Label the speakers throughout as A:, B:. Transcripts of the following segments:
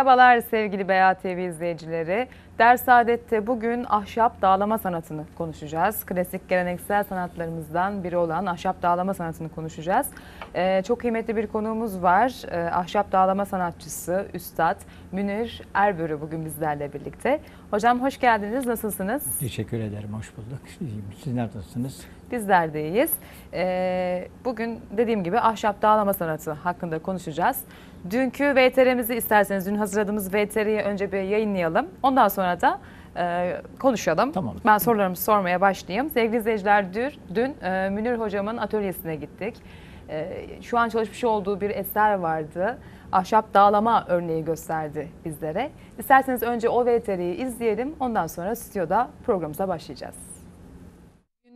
A: Merhabalar sevgili Beya TV izleyicileri. Ders Saadet'te bugün ahşap dağlama sanatını konuşacağız. Klasik geleneksel sanatlarımızdan biri olan ahşap dağlama sanatını konuşacağız. Ee, çok kıymetli bir konuğumuz var. Ee, ahşap dağlama sanatçısı, Üstad Münir Erbörü bugün bizlerle birlikte. Hocam hoş geldiniz, nasılsınız?
B: Teşekkür ederim, hoş bulduk. İyiyim. Siz nasılsınız?
A: Bizler de iyiyiz. Ee, bugün dediğim gibi ahşap dağlama sanatı hakkında konuşacağız. Dünkü VTR'mizi isterseniz dün hazırladığımız VTR'yi önce bir yayınlayalım. Ondan sonra da e, konuşalım.
B: Tamam.
A: Ben sorularımı sormaya başlayayım. Sevgili izleyiciler dün, dün e, Münir hocamın atölyesine gittik. E, şu an çalışmış olduğu bir eser vardı. Ahşap dağlama örneği gösterdi bizlere. İsterseniz önce o VTR'yi izleyelim. Ondan sonra stüdyoda programımıza başlayacağız.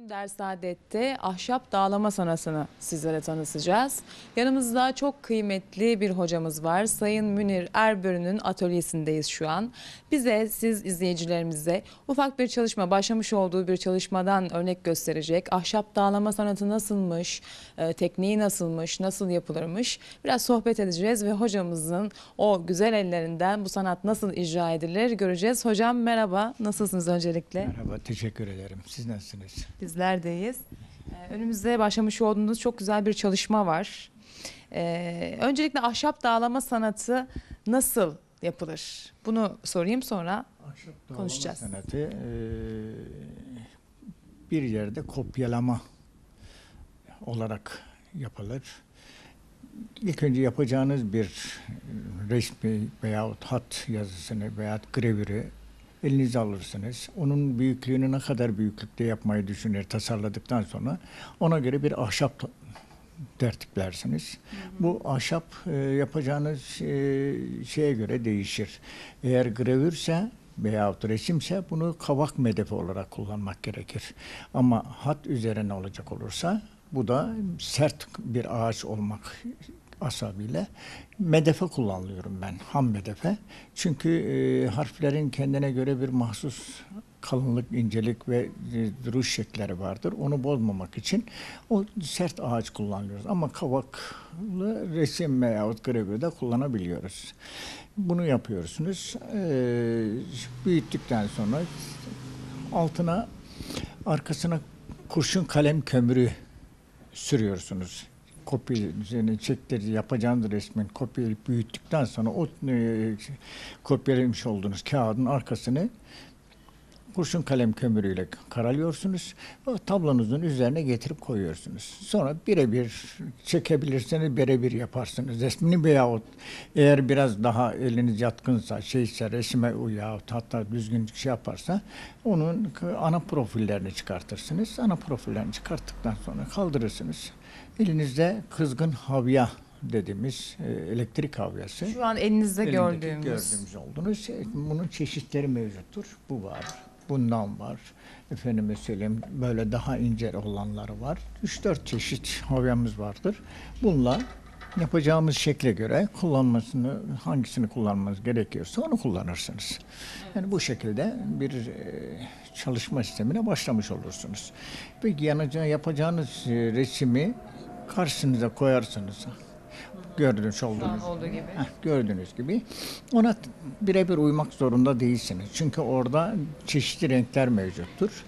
A: Bugün Ders Saadet'te ahşap dağlama sanatını sizlere tanıtacağız. Yanımızda çok kıymetli bir hocamız var. Sayın Münir Erbörü'nün atölyesindeyiz şu an. Bize, siz izleyicilerimize ufak bir çalışma, başlamış olduğu bir çalışmadan örnek gösterecek. Ahşap dağlama sanatı nasılmış, e, tekniği nasılmış, nasıl yapılırmış biraz sohbet edeceğiz ve hocamızın o güzel ellerinden bu sanat nasıl icra edilir göreceğiz. Hocam merhaba, nasılsınız öncelikle?
B: Merhaba, teşekkür ederim. Siz nasılsınız?
A: Bizler deyiz. Ee, Önümüzde başlamış olduğunuz çok güzel bir çalışma var. Ee, öncelikle ahşap dağlama sanatı nasıl yapılır? Bunu sorayım sonra
B: Ahşap dağlama
A: Konuşacağız.
B: sanatı eee, bir yerde kopyalama olarak yapılır. İlk önce yapacağınız bir resmi veyahut hat yazısını veyahut gravürü elinize alırsınız. Onun büyüklüğünü ne kadar büyüklükte yapmayı düşünür tasarladıktan sonra ona göre bir ahşap tertiplersiniz. Bu ahşap e, yapacağınız e, şeye göre değişir. Eğer gravürse veyahut resimse bunu kavak medefi olarak kullanmak gerekir. Ama hat üzerine olacak olursa bu da sert bir ağaç olmak asabıyla medefe kullanıyorum ben. Ham medefe. Çünkü e, harflerin kendine göre bir mahsus kalınlık, incelik ve e, duruş şekilleri vardır. Onu bozmamak için o sert ağaç kullanıyoruz. Ama kavaklı resim veyahut gravürde kullanabiliyoruz. Bunu yapıyorsunuz. Ee, büyüttükten sonra altına arkasına kurşun kalem kömürü sürüyorsunuz. Kopyasını çektir yapacağınız resmin kopyayı büyüttükten sonra o e, kopyalamış olduğunuz kağıdın arkasını kurşun kalem kömürüyle karalıyorsunuz. O tablonuzun üzerine getirip koyuyorsunuz. Sonra birebir çekebilirseniz birebir yaparsınız. Resmini veyahut eğer biraz daha eliniz yatkınsa, şeyse resime uyahut hatta düzgün şey yaparsa onun ana profillerini çıkartırsınız. Ana profillerini çıkarttıktan sonra kaldırırsınız. Elinizde kızgın havya dediğimiz e, elektrik havyası.
A: şu an elinizde
B: Elindeki
A: gördüğümüz.
B: gördüğümüz olduğunuz şey, bunun çeşitleri mevcuttur. Bu var. Bundan var. Efendime söyleyeyim böyle daha ince olanları var. 3-4 çeşit havyamız vardır. Bununla yapacağımız şekle göre kullanmasını hangisini kullanmanız gerekiyorsa onu kullanırsınız. Yani bu şekilde bir e, çalışma sistemine başlamış olursunuz. Peki yanacağı yapacağınız e, resimi karşınıza koyarsınız. Gördüğünüz
A: Şu an
B: olduğunuz
A: olduğu gibi.
B: Heh, gördüğünüz gibi ona birebir uymak zorunda değilsiniz. Çünkü orada çeşitli renkler mevcuttur.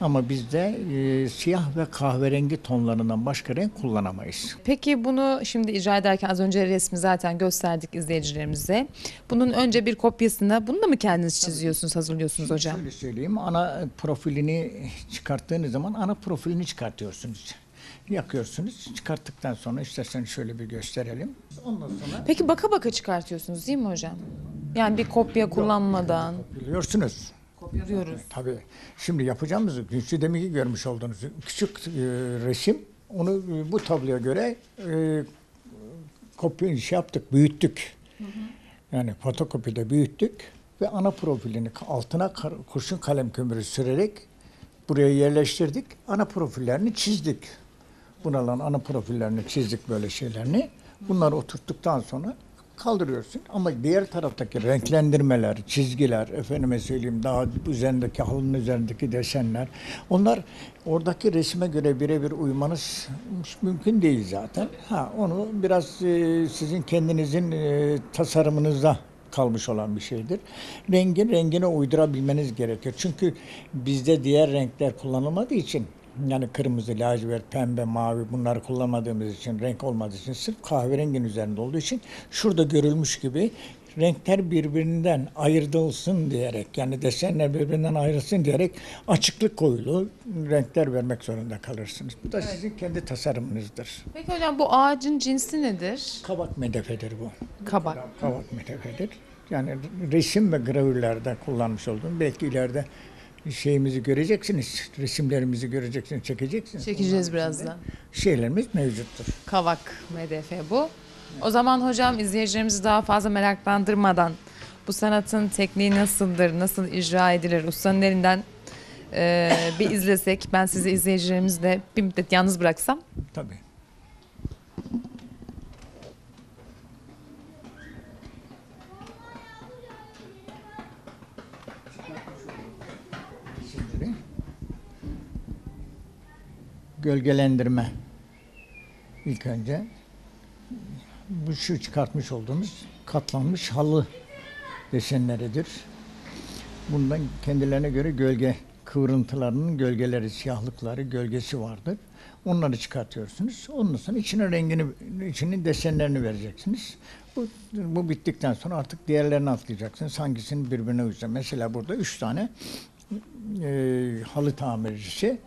B: Ama bizde e, siyah ve kahverengi tonlarından başka renk kullanamayız.
A: Peki bunu şimdi icra ederken az önce resmi zaten gösterdik izleyicilerimize. Bunun önce bir kopyasını bunu da mı kendiniz çiziyorsunuz, hazırlıyorsunuz hocam?
B: Şöyle söyleyeyim, ana profilini çıkarttığınız zaman ana profilini çıkartıyorsunuz. Yakıyorsunuz. Çıkarttıktan sonra isterseniz şöyle bir gösterelim. Ondan sonra
A: Peki baka baka çıkartıyorsunuz değil mi hocam? Yani bir kopya kullanmadan
B: biliyorsunuz.
A: kopyalıyoruz.
B: Tabii. Şimdi yapacağımız şu deminki görmüş olduğunuz küçük e, resim onu e, bu tabloya göre e, kopya şey yaptık, büyüttük. Yani fotokopide büyüttük ve ana profilini altına kar- kurşun kalem kömürü sürerek buraya yerleştirdik. Ana profillerini çizdik. Bunaların ana profillerini çizdik böyle şeylerini. Bunları oturttuktan sonra kaldırıyorsun. Ama diğer taraftaki renklendirmeler, çizgiler, efendime söyleyeyim daha üzerindeki halının üzerindeki desenler, onlar oradaki resme göre birebir uymanız mümkün değil zaten. Ha onu biraz e, sizin kendinizin e, tasarımınızda kalmış olan bir şeydir. Rengin rengine uydurabilmeniz gerekiyor. Çünkü bizde diğer renkler kullanılmadığı için yani kırmızı, lacivert, pembe, mavi bunları kullanmadığımız için, renk olmadığı için sırf kahverengin üzerinde olduğu için şurada görülmüş gibi renkler birbirinden ayrılsın diyerek yani desenler birbirinden ayrılsın diyerek açıklık koyulu renkler vermek zorunda kalırsınız. Bu da sizin kendi tasarımınızdır.
A: Peki hocam bu ağacın cinsi nedir?
B: Kabak medefedir bu.
A: Kabak.
B: Kabak medefedir. Yani resim ve gravürlerde kullanmış olduğum belki ileride şeyimizi göreceksiniz, resimlerimizi göreceksiniz, çekeceksiniz.
A: Çekeceğiz birazdan.
B: Şeylerimiz mevcuttur.
A: Kavak MDF bu. O zaman hocam izleyicilerimizi daha fazla meraklandırmadan bu sanatın tekniği nasıldır, nasıl icra edilir, ustanın elinden e, bir izlesek. Ben sizi izleyicilerimizle bir müddet yalnız bıraksam.
B: Tabii. Şimdi gölgelendirme ilk önce bu şu çıkartmış olduğumuz katlanmış halı desenleridir. Bundan kendilerine göre gölge kıvrıntılarının gölgeleri, siyahlıkları, gölgesi vardır. Onları çıkartıyorsunuz. Ondan sonra içine rengini, içinin desenlerini vereceksiniz. Bu, bu bittikten sonra artık diğerlerini atlayacaksınız. Hangisinin birbirine uyacak. Mesela burada üç tane e, halı tamircisi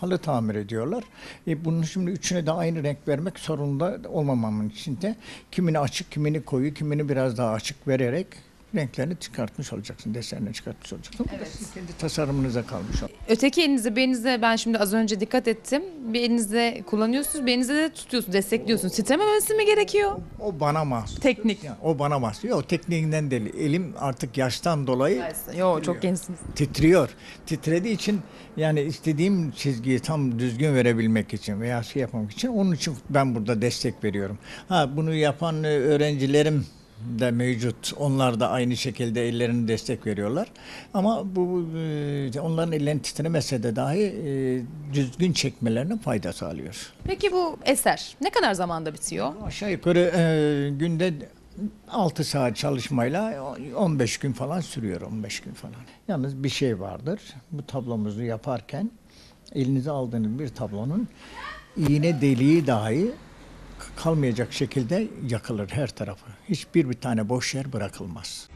B: halı tamir ediyorlar. E, bunun şimdi üçüne de aynı renk vermek zorunda olmamamın içinde kimini açık, kimini koyu, kimini biraz daha açık vererek renklerini çıkartmış olacaksın, desenlerini çıkartmış olacaksın. Bu da sizin kendi tasarımınıza kalmış. olur.
A: Öteki elinizi belinizde ben şimdi az önce dikkat ettim. Bir elinizde kullanıyorsunuz, bir elinizde de tutuyorsunuz, destekliyorsunuz. Titrememesi mi gerekiyor?
B: O bana mahsus.
A: Teknik.
B: Yani o bana mahsus. Yok tekniğinden değil. Elim artık yaştan dolayı
A: Yo çok gençsiniz.
B: titriyor. Titrediği için yani istediğim çizgiyi tam düzgün verebilmek için veya şey yapmak için onun için ben burada destek veriyorum. Ha bunu yapan e, öğrencilerim de mevcut. Onlar da aynı şekilde ellerini destek veriyorlar. Ama bu e, onların ellerini titremese de dahi e, düzgün çekmelerine fayda sağlıyor.
A: Peki bu eser ne kadar zamanda bitiyor?
B: Aşağı yukarı e, günde 6 saat çalışmayla 15 gün falan sürüyor 15 gün falan. Yalnız bir şey vardır. Bu tablomuzu yaparken elinize aldığınız bir tablonun iğne deliği dahi kalmayacak şekilde yakılır her tarafı. Hiçbir bir tane boş yer bırakılmaz.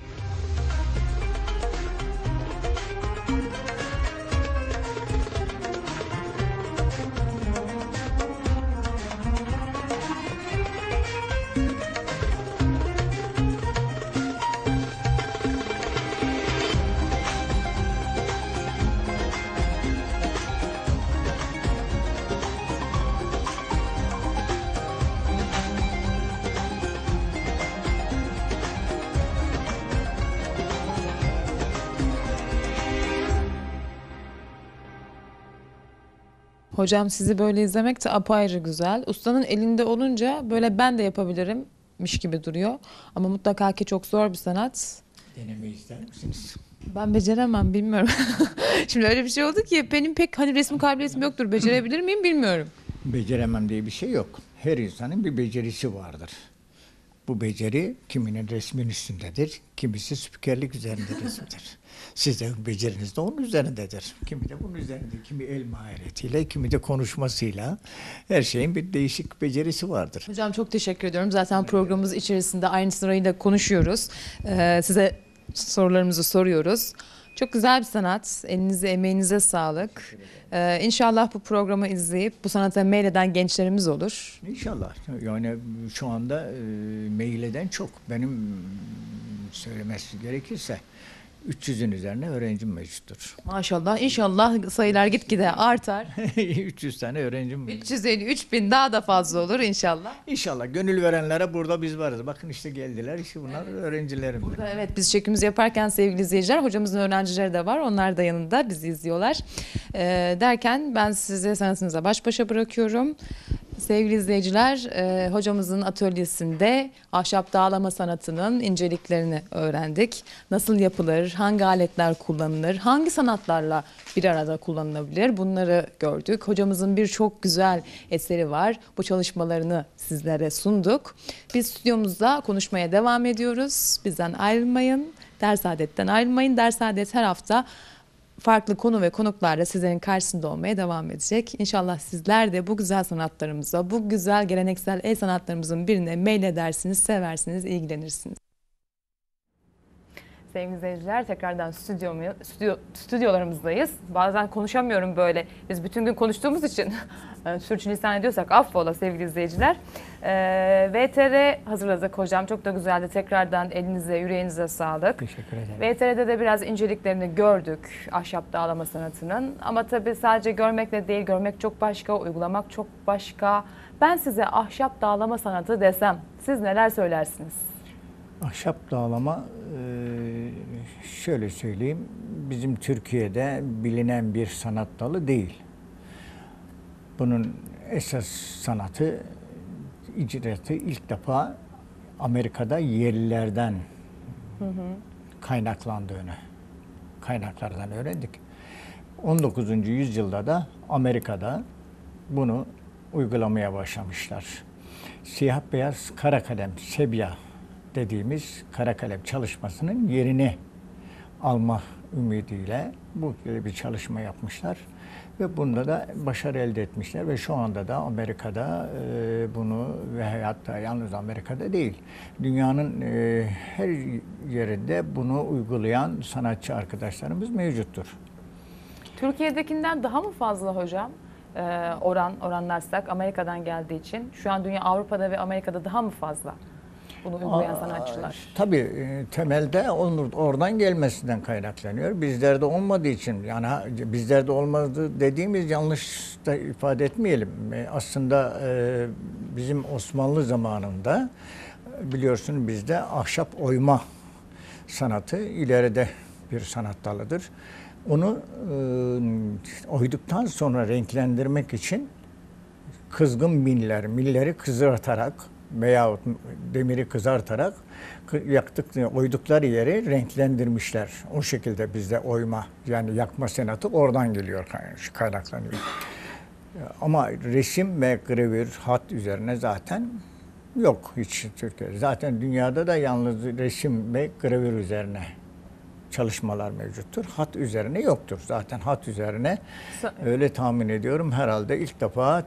A: Hocam sizi böyle izlemek de apayrı güzel. Ustanın elinde olunca böyle ben de yapabilirimmiş gibi duruyor. Ama mutlaka ki çok zor bir sanat.
B: Denemeyi ister misiniz?
A: Ben beceremem bilmiyorum. Şimdi öyle bir şey oldu ki benim pek hani resim kabiliyetim yoktur. Becerebilir miyim bilmiyorum.
B: Beceremem diye bir şey yok. Her insanın bir becerisi vardır. Bu beceri kiminin resmin üstündedir, kimisi spikerlik üzerinde resimdir. Sizin beceriniz de onun üzerindedir. Kimi de bunun üzerindedir. Kimi el maharetiyle, kimi de konuşmasıyla. Her şeyin bir değişik becerisi vardır.
A: Hocam çok teşekkür ediyorum. Zaten programımız içerisinde aynı sırayla konuşuyoruz. Ee, size sorularımızı soruyoruz. Çok güzel bir sanat. Elinize, emeğinize sağlık. Ee, inşallah bu programı izleyip bu sanata meyleden gençlerimiz olur.
B: İnşallah. Yani şu anda e, mail eden çok. Benim söylemesi gerekirse 300'ün üzerine öğrencim mevcuttur.
A: Maşallah. İnşallah sayılar gitgide artar.
B: 300 tane öğrencim mevcut.
A: 350 3000 daha da fazla olur inşallah.
B: İnşallah gönül verenlere burada biz varız. Bakın işte geldiler. İşte bunlar öğrencilerim.
A: Burada evet biz çekimizi yaparken sevgili izleyiciler hocamızın öğrencileri de var. Onlar da yanında bizi izliyorlar. Ee, derken ben size sanatınıza baş başa bırakıyorum.
C: Sevgili izleyiciler, e, hocamızın atölyesinde ahşap dağlama sanatının inceliklerini öğrendik. Nasıl yapılır, hangi aletler kullanılır, hangi sanatlarla bir arada kullanılabilir bunları gördük. Hocamızın birçok güzel eseri var. Bu çalışmalarını sizlere sunduk. Biz stüdyomuzda konuşmaya devam ediyoruz. Bizden ayrılmayın, Ders Adet'ten ayrılmayın. Ders Adet her hafta farklı konu ve konuklarla sizlerin karşısında olmaya devam edecek. İnşallah sizler de bu güzel sanatlarımıza, bu güzel geleneksel el sanatlarımızın birine meyledersiniz, seversiniz, ilgilenirsiniz.
A: Sevgili izleyiciler tekrardan stüdyomu, stüdyo, stüdyolarımızdayız. Bazen konuşamıyorum böyle. Biz bütün gün konuştuğumuz için e, sürçülisan ediyorsak affola sevgili izleyiciler. Ee, VTR hazırladık hocam. Çok da güzeldi. Tekrardan elinize, yüreğinize sağlık.
B: Teşekkür ederim.
A: VTR'de de biraz inceliklerini gördük ahşap dağlama sanatının. Ama tabii sadece görmekle değil, görmek çok başka, uygulamak çok başka. Ben size ahşap dağlama sanatı desem siz neler söylersiniz?
B: Ahşap dağlama e, şöyle söyleyeyim bizim Türkiye'de bilinen bir sanat dalı değil. Bunun esas sanatı icraatı ilk defa Amerika'da yerlilerden kaynaklandığını kaynaklardan öğrendik. 19. yüzyılda da Amerika'da bunu uygulamaya başlamışlar. Siyah beyaz kara kalem, sebya dediğimiz kara kalem çalışmasının yerini alma ümidiyle bu gibi bir çalışma yapmışlar. Ve bunda da başarı elde etmişler ve şu anda da Amerika'da e, bunu ve hatta yalnız Amerika'da değil, dünyanın e, her yerinde bunu uygulayan sanatçı arkadaşlarımız mevcuttur.
A: Türkiye'dekinden daha mı fazla hocam? Ee, oran oranlarsak Amerika'dan geldiği için şu an dünya Avrupa'da ve Amerika'da daha mı fazla bunu uygulayan sanatçılar?
B: Tabii e, temelde onun oradan gelmesinden kaynaklanıyor. Bizlerde olmadığı için yani bizlerde olmadı dediğimiz yanlış da ifade etmeyelim. E, Aslında e, bizim Osmanlı zamanında biliyorsun bizde ahşap oyma sanatı ileride bir sanat dalıdır. Onu e, oyduktan sonra renklendirmek için kızgın miller, milleri kızartarak veyahut demiri kızartarak kı- yaktık, oydukları yeri renklendirmişler. O şekilde bizde oyma yani yakma sanatı oradan geliyor, kay- kaynaklanıyor. Ama resim ve gravür, hat üzerine zaten yok hiç Türkiye'de. Zaten dünyada da yalnız resim ve gravür üzerine çalışmalar mevcuttur. Hat üzerine yoktur. Zaten hat üzerine öyle tahmin ediyorum herhalde ilk defa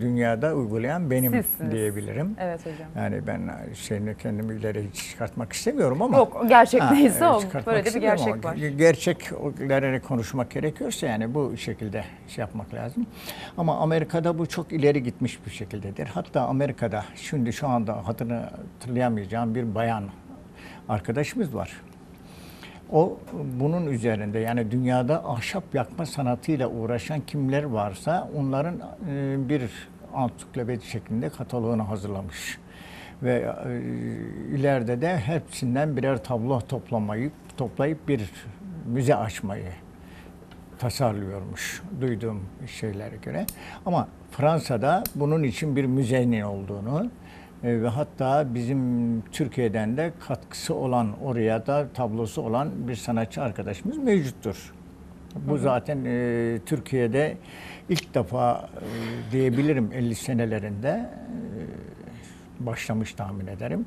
B: dünyada uygulayan benim
A: Sizsiniz.
B: diyebilirim.
A: Evet hocam.
B: Yani ben şeyini kendimi ileri hiç çıkartmak istemiyorum ama
A: Yok gerçek
B: Ha,
A: neyse o. Böyle de bir gerçek
B: ama
A: var.
B: Gerçekleri konuşmak gerekiyorsa yani bu şekilde şey yapmak lazım. Ama Amerika'da bu çok ileri gitmiş bir şekildedir. Hatta Amerika'da şimdi şu anda hatırlayamayacağım bir bayan arkadaşımız var. O bunun üzerinde yani dünyada ahşap yakma sanatıyla uğraşan kimler varsa onların e, bir ansiklopedi şeklinde kataloğunu hazırlamış. Ve e, ileride de hepsinden birer tablo toplamayı toplayıp bir müze açmayı tasarlıyormuş duyduğum şeylere göre. Ama Fransa'da bunun için bir müzenin olduğunu ve hatta bizim Türkiye'den de katkısı olan oraya da tablosu olan bir sanatçı arkadaşımız mevcuttur. Bu zaten e, Türkiye'de ilk defa e, diyebilirim 50 senelerinde e, başlamış tahmin ederim.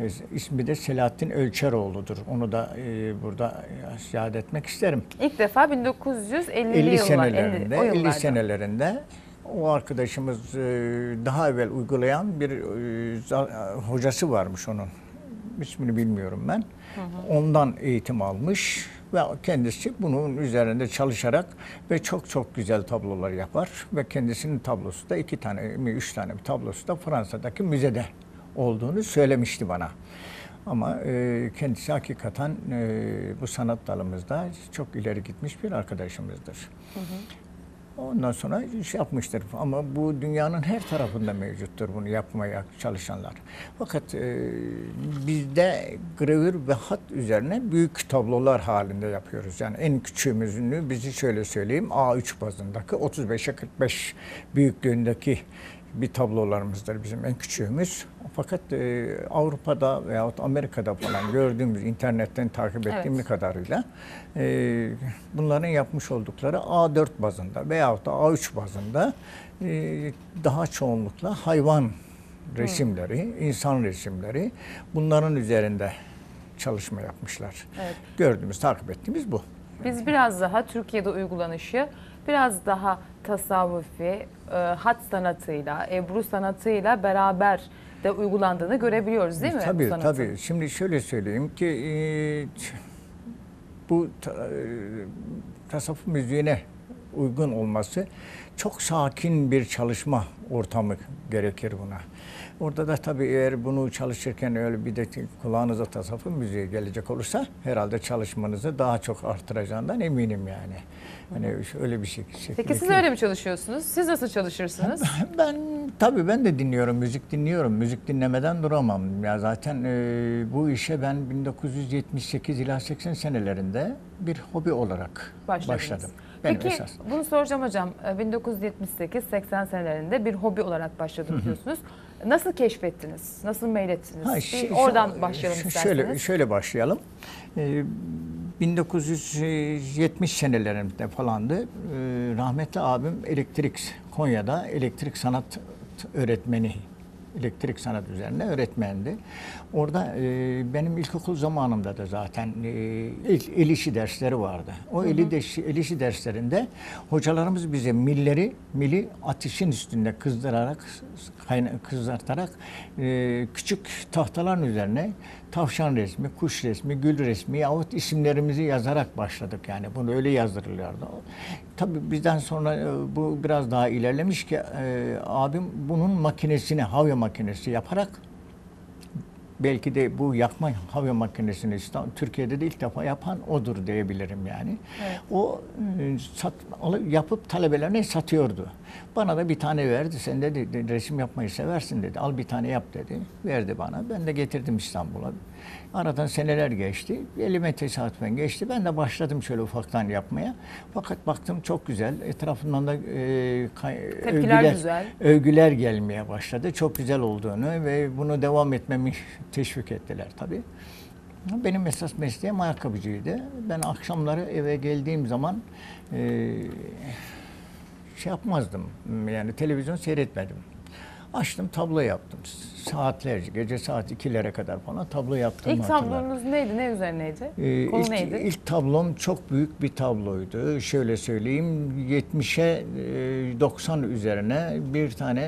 B: E, ismi de Selahattin Ölçeroğlu'dur. Onu da e, burada ziyade etmek isterim.
A: İlk defa 1950'li
B: 50
A: yıllar,
B: senelerinde,
A: 50, o
B: 50
A: yıllarda.
B: senelerinde o arkadaşımız e, daha evvel uygulayan bir e, hocası varmış onun. İsmini bilmiyorum ben. Ondan eğitim almış ve kendisi bunun üzerinde çalışarak ve çok çok güzel tablolar yapar ve kendisinin tablosu da iki tane mi üç tane bir tablosu da Fransa'daki müzede olduğunu söylemişti bana. Ama e, kendisi hakikaten e, bu sanat dalımızda çok ileri gitmiş bir arkadaşımızdır. Ondan sonra iş yapmıştır. Ama bu dünyanın her tarafında mevcuttur bunu yapmaya çalışanlar. Fakat e, bizde gravür ve hat üzerine büyük tablolar halinde yapıyoruz. Yani en küçüğümüzünü bizi şöyle söyleyeyim A3 bazındaki 35'e 45 büyüklüğündeki bir tablolarımızdır bizim en küçüğümüz. Fakat e, Avrupa'da veyahut Amerika'da falan gördüğümüz internetten takip
A: Evet.
B: ettiğim kadarıyla e, bunların yapmış oldukları A4 bazında veyahut da A3 bazında e, daha çoğunlukla hayvan resimleri, insan resimleri bunların üzerinde çalışma yapmışlar.
A: Evet.
B: Gördüğümüz, takip ettiğimiz bu.
A: Biz biraz daha Türkiye'de uygulanışı biraz daha tasavvufi, e, hat sanatıyla, ebru sanatıyla beraber de uygulandığını görebiliyoruz değil mi? bu
B: Tabii
A: sanatın?
B: tabii. Şimdi şöyle söyleyeyim ki e, bu ta- e, tasavvuf müziğine uygun olması çok sakin bir çalışma ortamı gerekir buna. Orada da tabii eğer bunu çalışırken öyle bir de kulağınıza tasavvuf müziği gelecek olursa herhalde çalışmanızı daha çok artıracağından eminim yani. Hani öyle bir şey.
A: Peki siz öyle mi çalışıyorsunuz? Siz nasıl çalışırsınız?
B: Ben tabii ben de dinliyorum, müzik dinliyorum. Müzik dinlemeden duramam. Ya zaten e, bu işe ben 1978 ila 80 senelerinde bir hobi olarak
A: Başladınız.
B: başladım. Benim
A: Peki
B: esas.
A: bunu soracağım hocam. E, 1978-80 senelerinde bir hobi olarak başladım diyorsunuz. Nasıl keşfettiniz? Nasıl meylettiniz?
B: Ha,
A: Bir
B: şi-
A: oradan
B: şu-
A: başlayalım
B: şu-
A: isterseniz.
B: Şöyle, şöyle başlayalım. Ee, 1970 senelerinde falandı. Ee, rahmetli abim elektrik, Konya'da elektrik sanat öğretmeni, elektrik sanat üzerine öğretmendi. Orada e, benim ilkokul zamanımda da zaten e, ilk el işi dersleri vardı. O el, işi- el işi derslerinde hocalarımız bize milleri, mili ateşin üstünde kızdırarak, kızartarak e, küçük tahtaların üzerine tavşan resmi, kuş resmi, gül resmi yahut isimlerimizi yazarak başladık yani. Bunu öyle yazdırılıyordu. Tabii bizden sonra e, bu biraz daha ilerlemiş ki e, abim bunun makinesini, havya makinesi yaparak belki de bu yakma havya makinesini İstanbul- Türkiye'de de ilk defa yapan odur diyebilirim yani.
A: Evet.
B: O e, sat, yapıp talebelerine satıyordu. Bana da bir tane verdi. Sen dedi de- resim yapmayı seversin dedi. Al bir tane yap dedi. Verdi bana. Ben de getirdim İstanbul'a. Aradan seneler geçti. Elime tesadüfen geçti. Ben de başladım şöyle ufaktan yapmaya. Fakat baktım çok güzel. Etrafından da e,
A: Tepkiler güzel.
B: övgüler gelmeye başladı. Çok güzel olduğunu ve bunu devam etmemi teşvik ettiler tabii. Benim esas mesleğim ayakkabıcıydı. Ben akşamları eve geldiğim zaman e, şey yapmazdım. Yani televizyon seyretmedim. Açtım tablo yaptım. Saatlerce, gece saat 2'lere kadar falan tablo yaptım.
A: İlk tablonuz neydi? Ne üzerineydi?
B: Ee,
A: Konu
B: ilk,
A: neydi?
B: ilk tablom çok büyük bir tabloydu. Şöyle söyleyeyim 70'e e, 90 üzerine bir tane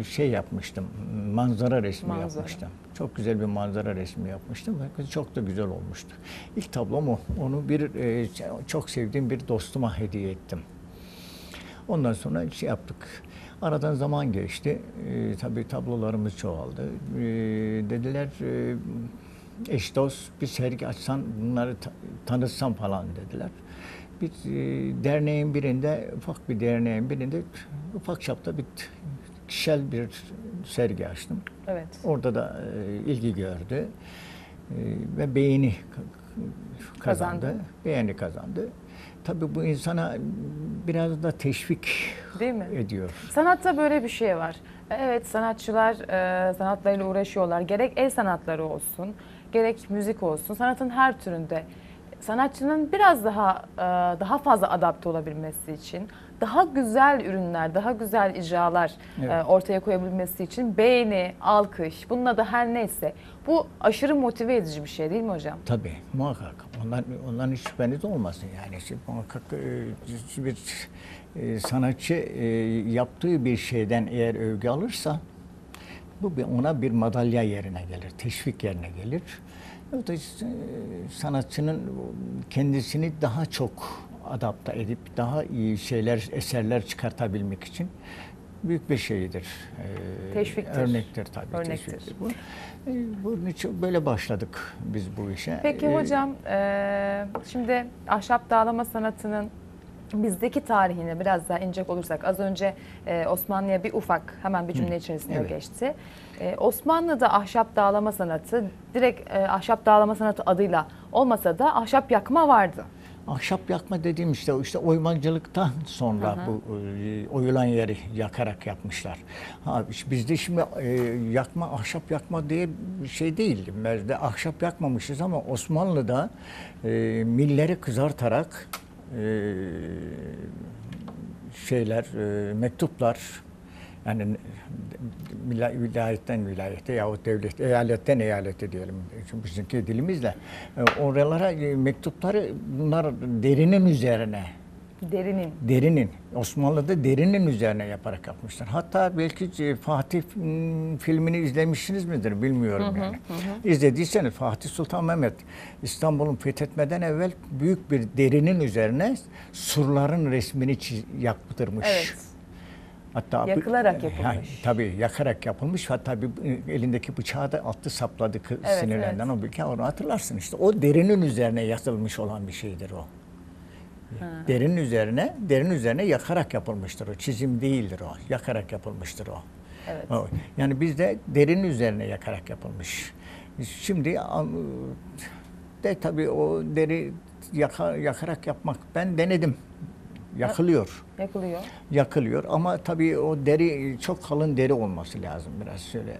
B: e, şey yapmıştım. Manzara resmi
A: Manzara.
B: yapmıştım. Çok güzel bir manzara resmi yapmıştım çok da güzel olmuştu. İlk tablom o. Onu bir e, çok sevdiğim bir dostuma hediye ettim. Ondan sonra şey yaptık. Aradan zaman geçti. Ee, tabii tablolarımız çoğaldı. Ee, dediler e, eş dost bir sergi açsan bunları ta- tanıtsan falan dediler. Bir e, derneğin birinde, ufak bir derneğin birinde ufak çapta bir kişisel bir sergi açtım.
A: Evet.
B: Orada da e, ilgi gördü E, ve beğeni ka- kazandı.
A: Kazandı.
B: Beğeni kazandı. Tabii bu insana biraz da teşvik
A: Değil mi?
B: ediyor.
A: Sanatta böyle bir şey var. Evet sanatçılar e, sanatlarıyla uğraşıyorlar. Gerek el sanatları olsun, gerek müzik olsun. Sanatın her türünde sanatçının biraz daha e, daha fazla adapte olabilmesi için, daha güzel ürünler, daha güzel icralar e,
B: Evet.
A: ortaya koyabilmesi için beğeni, alkış, bununla da her neyse. Bu aşırı motive edici bir şey değil mi hocam?
B: Tabii muhakkak. Ondan, ondan hiç şüpheniz olmasın yani. Şimdi e, bir e, sanatçı e, yaptığı bir şeyden eğer övgü alırsa bu ona bir madalya yerine gelir, teşvik yerine gelir. O da sanatçının kendisini daha çok adapte edip daha iyi şeyler, eserler çıkartabilmek için büyük bir şeydir. E,
A: Teşviktir.
B: Örnektir tabii.
A: Örnektir.
B: teşviktir bu. E, Bunun için böyle başladık biz bu işe.
A: Peki
B: E,
A: hocam, şimdi ahşap dağlama sanatının bizdeki tarihine biraz daha inecek olursak az önce e, Osmanlı'ya bir ufak hemen bir cümle içerisinde
B: Evet.
A: geçti. E, Osmanlı'da ahşap dağlama sanatı direkt e, ahşap dağlama sanatı adıyla olmasa da ahşap yakma vardı.
B: Ahşap yakma dediğim işte işte oymacılıktan sonra bu e, oyulan yeri yakarak yapmışlar. Ha bizde şimdi e, yakma ahşap yakma diye bir şey değil. Bizde ahşap yakmamışız ama Osmanlı'da e, milleri kızartarak e, şeyler, e, mektuplar yani vila- vilayetten vilayete yahut devlet, eyaletten eyalete diyelim. Çünkü bizimki dilimizle. E, oralara e, mektupları bunlar derinin üzerine
A: Derinin.
B: derinin, Osmanlı'da derinin üzerine yaparak yapmışlar. Hatta belki e, Fatih filmini izlemişsiniz midir bilmiyorum yani. İzlediyseniz Fatih Sultan Mehmet İstanbul'un fethetmeden evvel büyük bir derinin üzerine surların resmini yaptırmış.
A: Evet.
B: Hatta
A: Yakılarak
B: Ha,
A: yapılmış.
B: tabii yakarak yapılmış. Hatta bir e, elindeki bıçağı da attı sapladı
A: Evet,
B: sinirlerinden.
A: evet.
B: O bir onu hatırlarsın işte. O derinin üzerine yazılmış olan bir şeydir o. Derinin üzerine, derinin üzerine yakarak yapılmıştır o. Çizim değildir o. Yakarak yapılmıştır o.
A: Evet.
B: O. Yani bizde derinin üzerine yakarak yapılmış. Şimdi am- de tabii o deri yaka, yakarak yapmak ben denedim. Yakılıyor.
A: Yakılıyor.
B: Yakılıyor ama tabii o deri çok kalın deri olması lazım biraz şöyle. e,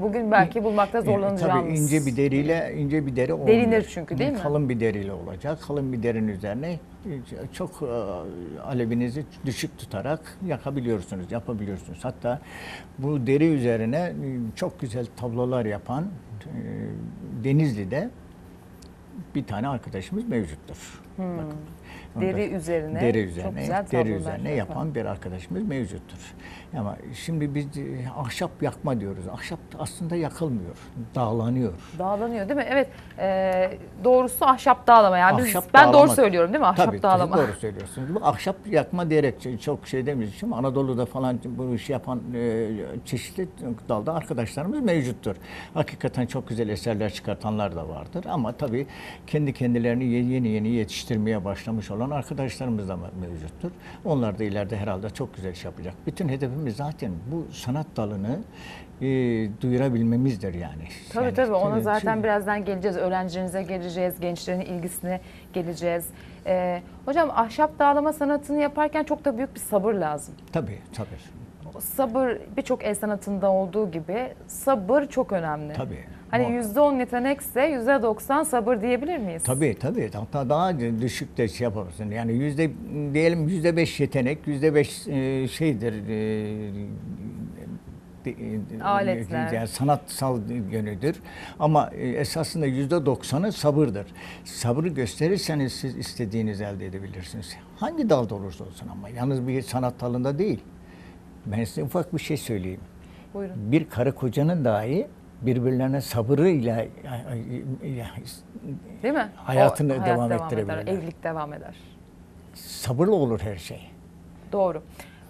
A: Bugün belki bulmakta
B: Tabii
A: zorlanacağımız.
B: ince bir deriyle ince bir deri olmuyor.
A: Derinir çünkü, değil mi?
B: Kalın bir deriyle olacak. Kalın bir derinin üzerine e, çok e, alevinizi düşük tutarak yakabiliyorsunuz, yapabiliyorsunuz. Hatta bu deri üzerine e, çok güzel tablolar yapan e, Denizli'de bir tane arkadaşımız mevcuttur. Bakın.
A: Deri üzerine
B: deri
A: çok
B: üzerine,
A: güzel
B: deri üzerine
A: yapan.
B: yapan bir arkadaşımız mevcuttur. Ama şimdi biz e, ahşap yakma diyoruz. Ahşap aslında yakılmıyor, dağlanıyor.
A: Dağlanıyor değil mi? Evet. e, doğrusu ahşap dağlama. Yani biz,
B: Ahşap
A: ben doğru söylüyorum değil mi? Ahşap
B: Tabii,
A: dağlama.
B: Tabii, doğru söylüyorsunuz. Bu ahşap yakma diyerek çok şey demiyoruz. Şimdi Anadolu'da falan bu işi yapan e, çeşitli dalda arkadaşlarımız mevcuttur. Hakikaten çok güzel eserler çıkartanlar da vardır. Ama tabii kendi kendilerini ye- yeni yeni yetiştirmeye başlamış olan arkadaşlarımız da mevcuttur. Onlar da ileride herhalde çok güzel iş yapacak. Bütün hedefimiz zaten bu sanat dalını e, duyurabilmemizdir yani.
A: Tabii
B: Yani,
A: tabii ona zaten
B: şey-
A: birazdan geleceğiz. Öğrencilerinize geleceğiz, gençlerin ilgisine geleceğiz. Ee, hocam ahşap dağlama sanatını yaparken çok da büyük bir sabır lazım.
B: Tabii tabii.
A: Sabır birçok el sanatında olduğu gibi sabır çok önemli.
B: Tabii.
A: Hani yüzde on yetenekse yüzde doksan sabır diyebilir miyiz?
B: Tabii tabii. Hatta daha düşük de şey yapabilirsin. Yani yüzde diyelim yüzde beş yetenek, yüzde beş e, şeydir. e, e,
A: Aletler.
B: Yani sanatsal yönüdür. Ama esasında yüzde doksanı sabırdır. Sabrı gösterirseniz siz istediğinizi elde edebilirsiniz. Hangi dalda olursa olsun ama. Yalnız bir sanat dalında değil. Ben size ufak bir şey söyleyeyim.
A: Buyurun.
B: Bir karı kocanın dahi birbirlerine sabırıyla
A: Değil mi?
B: Hayatını
A: hayat
B: devam
A: eder,
B: ettirebilirler.
A: evlilik devam eder.
B: sabırlı olur her şey.
A: Doğru.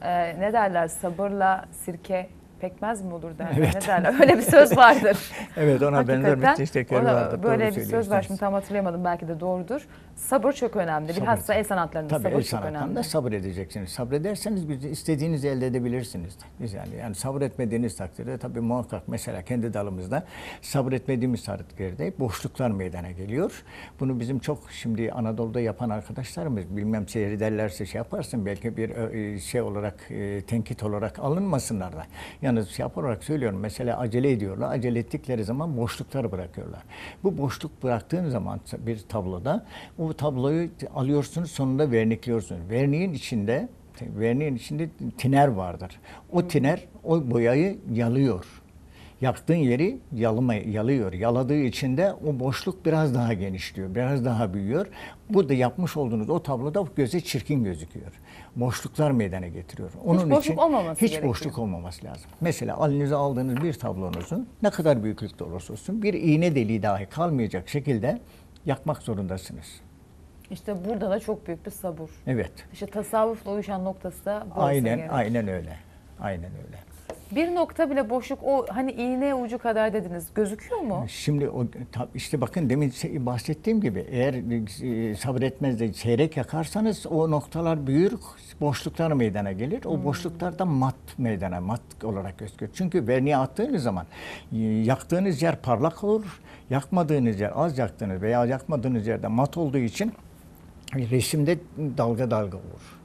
A: Ee, ne derler sabırla sirke pekmez mi olur derler.
B: Evet.
A: Ne derler? Öyle bir söz vardır.
B: Evet ona benzer
A: Hakikaten
B: bir teşekkür
A: ona
B: vardır.
A: Böyle
B: Doğru
A: bir söz var şimdi tam hatırlayamadım belki de doğrudur. Sabır çok önemli.
B: Sabır.
A: Bilhassa el sanatlarında
B: Tabii
A: sabır
B: el
A: çok önemli.
B: sabır edeceksiniz. Sabrederseniz istediğinizi elde edebilirsiniz. Biz yani, yani sabretmediğiniz takdirde tabii muhakkak mesela kendi dalımızda sabretmediğimiz takdirde boşluklar meydana geliyor. Bunu bizim çok şimdi Anadolu'da yapan arkadaşlarımız bilmem seyrederlerse şey yaparsın belki bir e, şey olarak e, tenkit olarak alınmasınlar da. Yalnız şey yaparak söylüyorum mesela acele ediyorlar. Acele ettikleri zaman boşlukları bırakıyorlar. Bu boşluk bıraktığın zaman bir tabloda o tabloyu alıyorsunuz sonunda vernikliyorsunuz. Verniğin içinde verniğin içinde tiner vardır. O tiner o boyayı yalıyor. Yaktığın yeri yalıma, yalıyor. Yaladığı için de o boşluk biraz daha genişliyor, biraz daha büyüyor. Bu da yapmış olduğunuz o tabloda göze çirkin gözüküyor. Boşluklar meydana getiriyor. Onun
A: boşluk
B: için
A: olmaması
B: hiç
A: gerekiyor.
B: boşluk olmaması lazım. Mesela elinize aldığınız bir tablonuzun ne kadar büyüklükte olursa olsun bir iğne deliği dahi kalmayacak şekilde yakmak zorundasınız.
A: İşte burada da çok büyük bir sabır.
B: Evet.
A: İşte tasavvufla uyuşan noktası da burası
B: Aynen,
A: gerek.
B: aynen öyle. Aynen öyle.
A: Bir nokta bile boşluk o hani iğne ucu kadar dediniz gözüküyor mu?
B: Şimdi o işte bakın demin se- bahsettiğim gibi eğer e, sabretmez de çeyrek yakarsanız o noktalar büyür, boşluklar meydana gelir. O boşluklarda mat meydana, mat olarak gözüküyor. Çünkü verniğe attığınız zaman yaktığınız yer parlak olur, yakmadığınız yer az yaktığınız veya yakmadığınız yerde mat olduğu için resimde dalga dalga olur.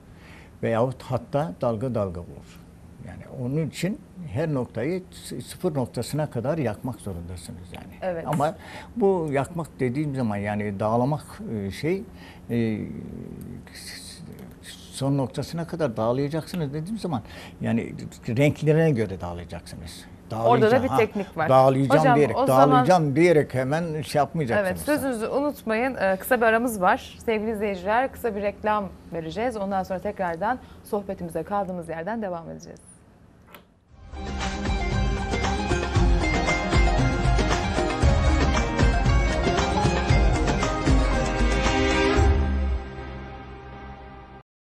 B: Veyahut hatta dalga dalga olur. Yani onun için her noktayı sıfır noktasına kadar yakmak zorundasınız yani.
A: Evet.
B: Ama bu yakmak dediğim zaman yani dağlamak e, şey e, son noktasına kadar dağlayacaksınız dediğim zaman yani renklerine göre dağlayacaksınız.
A: Orada da bir
B: Dağlayacağım, ha,
A: teknik var.
B: Dağlayacağım
A: Hocam,
B: diyerek,
A: o zaman-
B: dağlayacağım diyerek hemen şey yapmayacaksınız.
A: Evet sözünüzü unutmayın. Ee, Kısa bir aramız var. Sevgili izleyiciler kısa bir reklam vereceğiz. Ondan sonra tekrardan sohbetimize kaldığımız yerden devam edeceğiz.